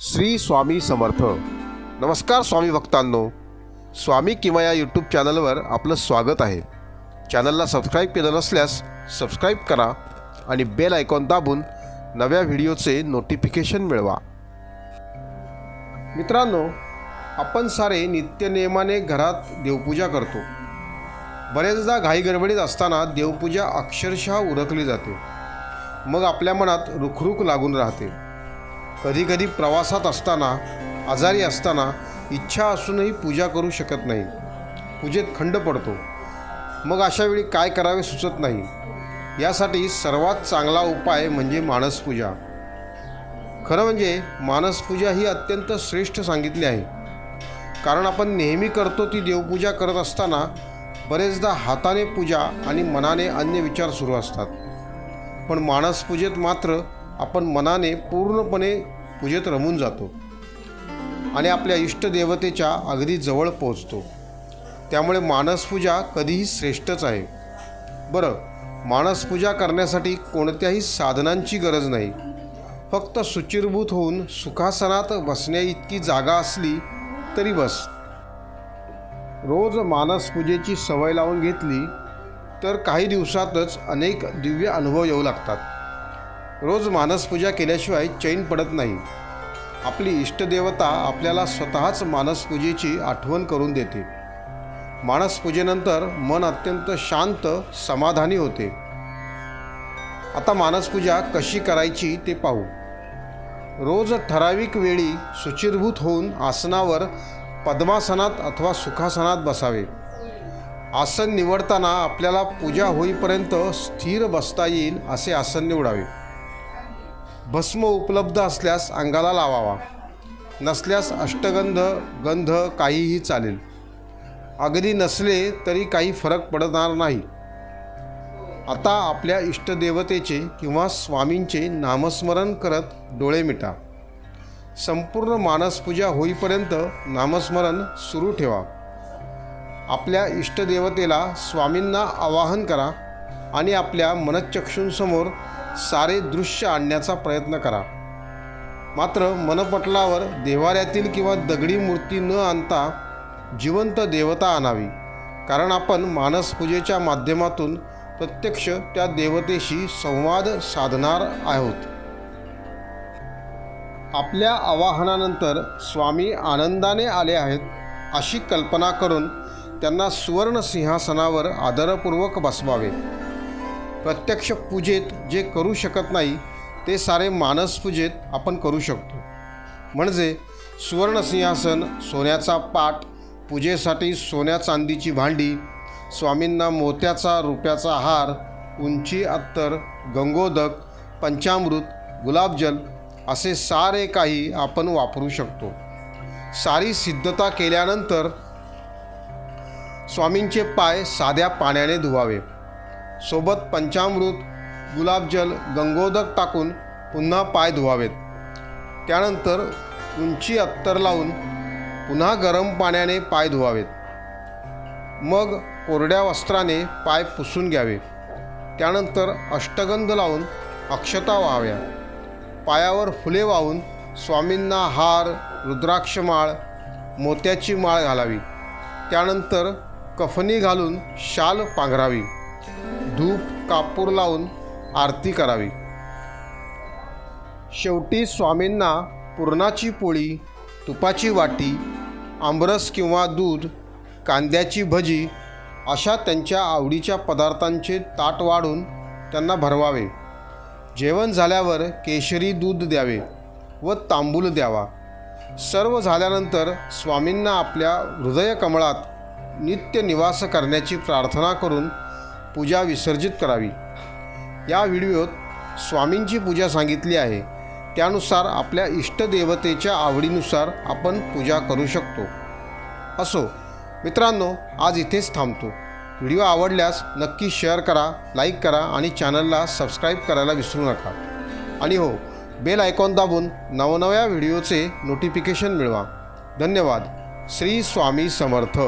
श्री स्वामी समर्थ. नमस्कार स्वामी भक्तांनो स्वामी किंवा या यूट्यूब चॅनलवर आपलं स्वागत आहे. चॅनलला सबस्क्राईब केलं नसल्यास सबस्क्राईब करा आणि बेल आयकॉन दाबून नव्या व्हिडिओचे नोटिफिकेशन मिळवा. मित्रांनो आपण सारे नित्यनियमाने घरात देवपूजा करतो. बरेचदा घाईगडबडीत असताना देवपूजा अक्षरशः उरकली जाते. मग आपल्या मनात रुखरुख लागून राहते. कधीकधी प्रवासात असताना आजारी असताना इच्छा असूनही पूजा करू शकत नाही. पूजेत खंड पडतो. मग अशावेळी काय करावे सुचत नाही. यासाठी सर्वात चांगला उपाय म्हणजे मानसपूजा खरं म्हणजे मानसपूजा ही अत्यंत श्रेष्ठ सांगितली आहे. कारण आपण नेहमी करतो ती देवपूजा करत असताना बरेचदा हाताने पूजा आणि मनाने अन्य विचार सुरू असतात. पण मानसपूजेत मात्र आपण मनाने पूर्णपणे पूजेत रमून जातो आणि आपल्या इष्टदेवतेच्या अगदी जवळ पोचतो त्यामुळे मानसपूजा कधीही श्रेष्ठच आहे. बरं मानसपूजा करण्यासाठी कोणत्याही साधनांची गरज नाही. फक्त सुचिरभूत होऊन सुखासनात बसण्याइतकी जागा असली तरी बस. रोज मानसपूजेची सवय लावून घेतली तर काही दिवसातच अनेक दिव्य अनुभव येऊ लागतात. रोज मानसपूजा केल्याशिवाय चैन पडत नाही. आपली इष्टदेवता आपल्याला स्वतःच मानसपूजेची आठवण करून देते. मानसपूजेनंतर मन अत्यंत शांत समाधानी होते. आता मानसपूजा कशी करायची ते पाहू. रोज ठराविक वेळी सुचिरभूत होऊन आसनावर पद्मासनात अथवा सुखासनात बसावे. आसन निवडताना आपल्याला पूजा होईपर्यंत स्थिर बसता येईल असे आसन निवडावे. भस्म उपलब्ध असल्यास अंगाला लावावा. नसल्यास अष्टगंध गंध काहीही चालेल. अगदी नसले तरी काही फरक पडणार नाही. आता आपल्या इष्टदेवतेचे किंवा स्वामींचे नामस्मरण करत डोळे मिटा. संपूर्ण मानसपूजा होईपर्यंत नामस्मरण सुरू ठेवा. आपल्या इष्टदेवतेला स्वामींना आवाहन करा आणि आपल्या मनचक्षूंसमोर सारे दृश्य आणण्याचा प्रयत्न करा. मात्र मनपटलावर देवाऱ्यातील किंवा दगडी मूर्ती न आणता जिवंत देवता आणावी. कारण आपण मानसपूजेच्या माध्यमातून प्रत्यक्ष त्या देवतेशी संवाद साधणार आहोत. आपल्या आवाहनानंतर स्वामी आनंदाने आले आहेत अशी कल्पना करून त्यांना सुवर्ण सिंहासनावर आदरपूर्वक बसवावे. प्रत्यक्ष पूजेत जे करू शकत नाही ते सारे मानसपूजेत आपण करू शकतो. म्हणजे सुवर्णसिंहासन सोन्याचा पाट पूजेसाठी सोन्या चांदीची भांडी स्वामींना मोत्याचा रुपयाचा हार उंची अत्तर गंगोदक पंचामृत गुलाबजल असे सारे काही आपण वापरू शकतो. सारी सिद्धता केल्यानंतर स्वामींचे पाय साध्या पाण्याने धुवावे. सोबत पंचामृत गुलाबजल गंगोदक टाकून पुन्हा पाय धुवावेत. त्यानंतर उंची अत्तर लावून पुन्हा गरम पाण्याने पाय धुवावेत. मग कोरड्या वस्त्राने पाय पुसून घ्यावे. त्यानंतर अष्टगंध लावून अक्षता व्हाव्या. पायावर फुले वाहून स्वामींना हार रुद्राक्ष माळ मोत्याची माळ घालावी. त्यानंतर कफनी घालून शाल पांघरावी. धूप कापूर लावून आरती करावी. शेवटी स्वामींना पुरणाची पोळी तुपाची वाटी आंबरस किंवा दूध कांद्याची भजी अशा त्यांच्या आवडीच्या पदार्थांचे ताट वाढून त्यांना भरवावे. जेवण झाल्यावर केशरी दूध द्यावे व तांबूल द्यावा. सर्व झाल्यानंतर स्वामींना आपल्या हृदयकमळात नित्य निवास करण्याची प्रार्थना करून पूजा विसर्जित करावी. या व्हिडिओत स्वामींची पूजा सांगितली आहे. त्यानुसार आपल्या इष्टदेवतेच्या आवडीनुसार आपण पूजा करू शकतो. असो मित्रांनो आज इथेच थांबतो. व्हिडिओ आवडल्यास नक्की शेअर करा लाईक करा आणि चॅनलला सबस्क्राईब करायला विसरू नका. आणि हो बेल आयकॉन दाबून नवनव्या व्हिडिओचे नोटिफिकेशन मिळवा. धन्यवाद. श्री स्वामी समर्थ.